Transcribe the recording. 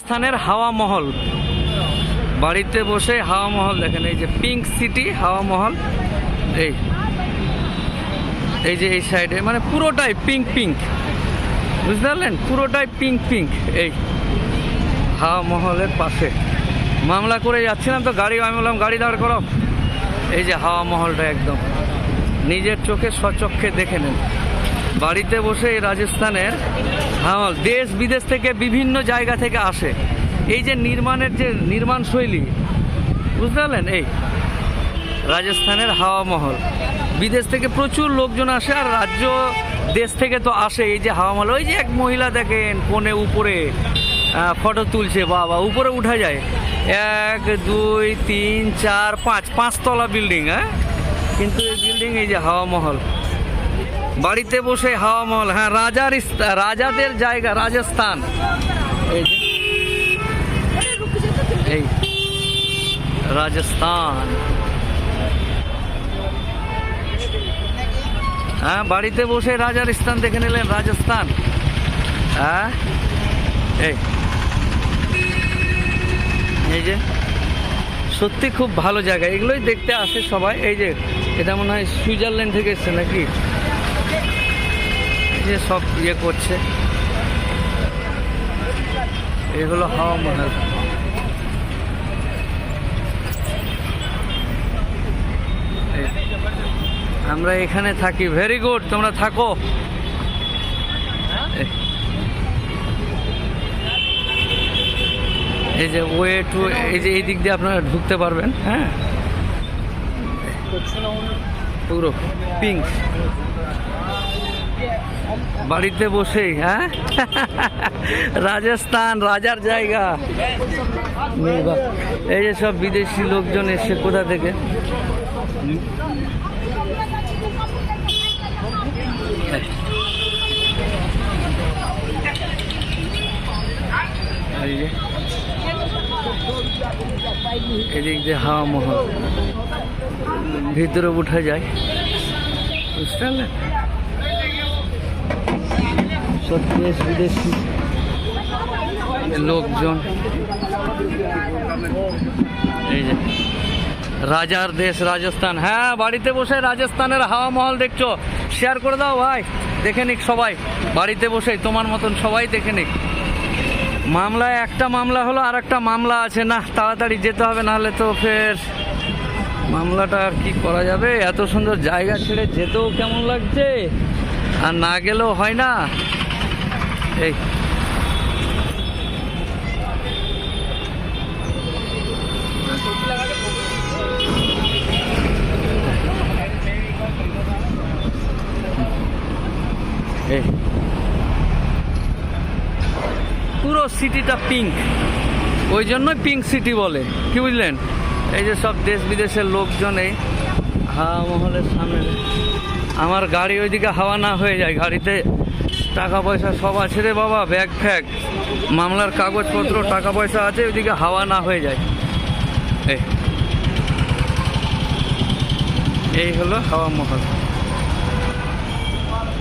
স্থানের হাওয়া মহল। বাড়িতে বসে হাওয়া মহল দেখেন, এই যে পিঙ্ক সিটি হাওয়া মহল। এই এই যে এই সাইডে মানে পুরোটাই পিঙ্ক পিঙ্ক বুঝতে পারলেন? পুরোটাই পিঙ্ক পিঙ্ক এই, হাওয়া মহলের পাশে। মামলা করে যাচ্ছিলাম তো গাড়ি, আমি বললাম, গাড়ি দাঁড় করো এই যে হাওয়া মহলটা একদম। নিজের চোখে স্বচক্ষে দেখে নেন। বাড়িতে বসে এই রাজস্থানের হাওয়া দেশ বিদেশ থেকে বিভিন্ন জায়গা থেকে আসে। এই যে নির্মাণের যে নির্মাণ শৈলী, বুঝতে পারলেন? এই রাজস্থানের হাওয়া মহল। বিদেশ থেকে প্রচুর লোকজন আসে আর রাজ্য দেশ থেকে তো আসে এই যে হাওয়া মহল। ওই যে এক মহিলা দেখেন, কোণে উপরে ফটো তুলছে, বাবা, উপরে উঠা যায়। এক, দুই, তিন, চার, পাঁচ, পাঁচতলা বিল্ডিং হ্যাঁ? কিন্তু এই বিল্ডিং এই যে হাওয়া মহল। বাড়িতে বসে হাওয়া মহল হ্যাঁ রাজার রাজাদের জায়গা, রাজস্থান। এই এই রাজস্থান। হ্যাঁ বাড়িতে বসে রাজার স্থান দেখে নিলেন, রাজস্থান। হ্যাঁ এই। এই যে, সত্যি খুব ভালো জায়গা। এগুলোই দেখতে আসে সবাই। এই যে, এটা মনে হয় সুইজারল্যান্ড থেকে এসছে নাকি? যে সব ইয়ে করছে। এগুলো হাওয়া মহল। আমরা এখানে থাকি। ভেরি গুড তোমরা থাকো। এই যে ওয়ে টু এই যে এই দিক দিয়ে আপনারা ঢুকতে পারবেন হ্যাঁ? পুরো পিঙ্ক বাড়িতে বসেই হ্যাঁ? রাজস্থান, রাজার জায়গা। এই যে সব বিদেশি লোকজন এসে কোথা থেকে? এদিক দিয়ে হাওয়া মহল। ভিতরে উঠা যায়। বুঝতে পারলেন? সব দেশ বিদেশি। লোকজন। এই যে, রাজার দেশ রাজস্থান। হ্যাঁ বাড়িতে বসে রাজস্থানের হাওয়া মহল দেখছ। শেয়ার করে দাও ভাই, দেখে নিক সবাই। বাড়িতে বসে তোমার মতন সবাই দেখে নিক। মামলায় একটা মামলা হলো আর একটা মামলা আছে। না, তাড়াতাড়ি যেতে হবে, নাহলে তো ফের মামলাটা আর কি করা যাবে? এত সুন্দর জায়গা ছেড়ে যেতেও কেমন লাগছে? আর না গেলেও হয় না। এই পুরো সিটিটা পিঙ্ক ওই জন্যই পিঙ্ক সিটি বলে। কি বুঝলেন? এই যে সব দেশ বিদেশের লোকজন এই হাওয়া মহলের সামনে। আমার গাড়ি ওইদিকে হাওয়া না হয়ে যায়, গাড়িতে টাকা পয়সা সব আছে রে বাবা, ব্যাগ ফ্যাগ। মামলার কাগজপত্র টাকা পয়সা আছে, ওইদিকে হাওয়া না হয়ে যায়। এই হলো হাওয়া মহল।